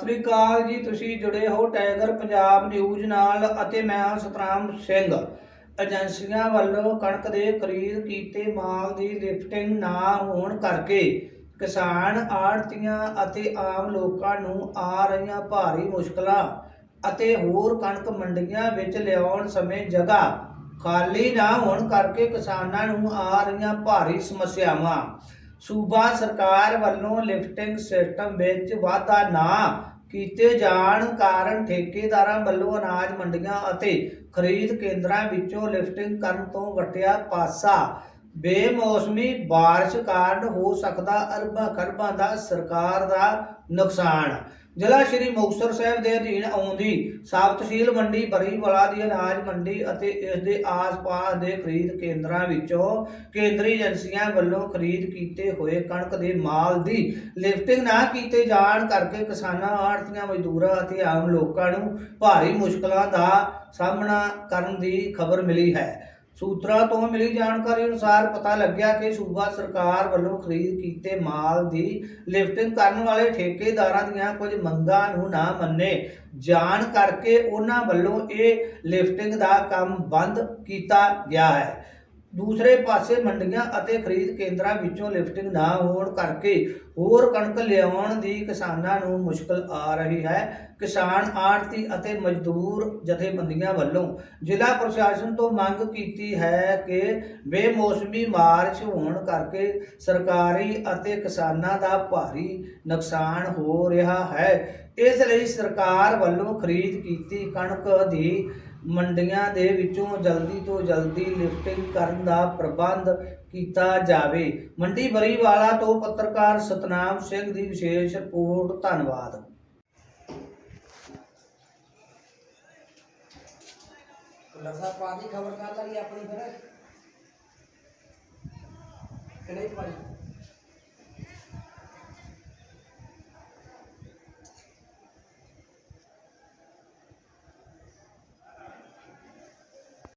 ਸਤਿ ਸ੍ਰੀ ਅਕਾਲ ਜੀ, ਤੁਸੀਂ ਜੁੜੇ ਹੋ ਟਾਈਗਰ ਪੰਜਾਬ ਨਿਊਜ਼ ਨਾਲ ਅਤੇ ਮੈਂ ਹਾਂ ਸਤਨਾਮ ਸਿੰਘ। ਏਜੰਸੀਆਂ ਵੱਲੋਂ ਕਣਕ ਦੇ ਖਰੀਦ ਕੀਤੇ ਮਾਲ ਦੀ ਲਿਫਟਿੰਗ ਨਾ ਹੋਣ ਕਰਕੇ ਕਿਸਾਨ ਆੜਤੀਆਂ ਅਤੇ ਆਮ ਲੋਕਾਂ ਨੂੰ ਆ ਰਹੀਆਂ ਭਾਰੀ ਮੁਸ਼ਕਲਾਂ ਅਤੇ ਹੋਰ ਕਣਕ ਮੰਡੀਆਂ ਵਿੱਚ ਲਿਆਉਣ ਸਮੇਂ ਜਗ੍ਹਾ ਖਾਲੀ ਨਾ ਹੋਣ ਕਰਕੇ ਕਿਸਾਨਾਂ ਨੂੰ ਆ ਰਹੀਆਂ ਭਾਰੀ ਸਮੱਸਿਆਵਾਂ। ਸੂਬਾ ਸਰਕਾਰ ਵੱਲੋਂ ਲਿਫਟਿੰਗ ਸਿਸਟਮ ਵਿੱਚ ਵਾਧਾ ਨਾ ਕੀਤੇ ਜਾਣ ਕਾਰਨ ਠੇਕੇਦਾਰਾਂ ਵੱਲੋਂ ਅਨਾਜ ਮੰਡੀਆਂ ਅਤੇ ਖਰੀਦ ਕੇਂਦਰਾਂ ਵਿੱਚੋਂ ਲਿਫਟਿੰਗ ਕਰਨ ਤੋਂ ਵਟਿਆ ਪਾਸਾ। ਬੇਮੌਸਮੀ ਬਾਰਿਸ਼ ਕਾਰਨ ਹੋ ਸਕਦਾ ਅਰਬਾਂ ਖਰਬਾਂ ਦਾ ਸਰਕਾਰ ਦਾ ਨੁਕਸਾਨ। ਜ਼ਿਲ੍ਹਾ ਸ਼੍ਰੀ ਮੁਕਤਸਰ ਸਾਹਿਬ ਦੇ ਅਧੀਨ ਆਉਂਦੀ ਸਾਬ ਤਹਿਸੀਲ ਮੰਡੀ ਬਰੀਵਾਲਾ ਦੀ ਅਨਾਜ ਮੰਡੀ ਅਤੇ ਇਸ ਦੇ ਆਸ-ਪਾਸ ਦੇ ਖਰੀਦ ਕੇਂਦਰਾਂ ਵਿੱਚੋਂ ਕੇਂਦਰੀ ਏਜੰਸੀਆਂ ਵੱਲੋਂ ਖਰੀਦ ਕੀਤੇ ਹੋਏ ਕਣਕ ਦੇ ਮਾਲ ਦੀ ਲਿਫਟਿੰਗ ਨਾ ਕੀਤੇ ਜਾਣ ਕਰਕੇ ਕਿਸਾਨਾਂ, ਆੜਤੀਆਂ, ਮਜ਼ਦੂਰਾਂ ਅਤੇ ਆਮ ਲੋਕਾਂ ਨੂੰ ਭਾਰੀ ਮੁਸ਼ਕਲਾਂ ਦਾ ਸਾਹਮਣਾ ਕਰਨ ਦੀ ਖਬਰ ਮਿਲੀ ਹੈ। ਸੂਤਰਾਂ ਤੋਂ ਮਿਲੀ ਜਾਣਕਾਰੀ ਅਨੁਸਾਰ ਪਤਾ ਲੱਗਿਆ ਕਿ ਸੂਬਾ ਸਰਕਾਰ ਵੱਲੋਂ ਖਰੀਦ ਕੀਤੇ ਮਾਲ ਦੀ ਲਿਫਟਿੰਗ ਕਰਨ ਵਾਲੇ ਠੇਕੇਦਾਰਾਂ ਦੀਆਂ ਕੁਝ ਮੰਗਾਂ ਨੂੰ ਨਾ ਮੰਨੇ। ਜਾਣ ਕਰਕੇ ਉਹਨਾਂ ਵੱਲੋਂ ਇਹ ਲਿਫਟਿੰਗ ਦਾ ਕੰਮ ਬੰਦ ਕੀਤਾ ਗਿਆ ਹੈ। ਦੂਸਰੇ ਪਾਸੇ ਮੰਡੀਆਂ ਅਤੇ ਖਰੀਦ ਕੇਂਦਰਾਂ ਵਿੱਚੋਂ ਲਿਫਟਿੰਗ ਨਾ ਹੋਣ ਕਰਕੇ ਹੋਰ ਕਣਕ ਲਿਆਉਣ ਦੀ ਕਿਸਾਨਾਂ ਨੂੰ ਮੁਸ਼ਕਲ ਆ ਰਹੀ ਹੈ। ਕਿਸਾਨ ਆੜਤੀ ਅਤੇ ਮਜ਼ਦੂਰ ਜਥੇਬੰਦੀਆਂ ਵੱਲੋਂ ਜ਼ਿਲ੍ਹਾ ਪ੍ਰਸ਼ਾਸਨ ਤੋਂ ਮੰਗ ਕੀਤੀ ਹੈ ਕਿ ਬੇਮੌਸਮੀ ਬਾਰਿਸ਼ ਹੋਣ ਕਰਕੇ ਸਰਕਾਰੀ ਅਤੇ ਕਿਸਾਨਾਂ ਦਾ ਭਾਰੀ ਨੁਕਸਾਨ ਹੋ ਰਿਹਾ ਹੈ। ਇਸ ਲਈ ਸਰਕਾਰ ਵੱਲੋਂ ਖਰੀਦ ਕੀਤੀ ਕਣਕ ਦੀ ਮੰਡੀਆਂ ਦੇ ਵਿੱਚੋਂ ਜਲਦੀ ਤੋਂ ਜਲਦੀ ਲਿਫਟਿੰਗ ਕਰਨ ਦਾ ਪ੍ਰਬੰਧ ਕੀਤਾ ਜਾਵੇ। ਮੰਡੀ ਬਰੀਵਾਲਾ ਤੋਂ ਪੱਤਰਕਾਰ ਸਤਨਾਮ ਸਿੰਘ ਦੀ ਵਿਸ਼ੇਸ਼ ਰਿਪੋਰਟ, ਧੰਨਵਾਦ। ਲਸਾ ਪਾ ਦੀ ਖਬਰ ਕਰ ਲਈ ਆਪਣੀ ਫਿਰ? ਕਿਹੜੇ ਭਾਈ?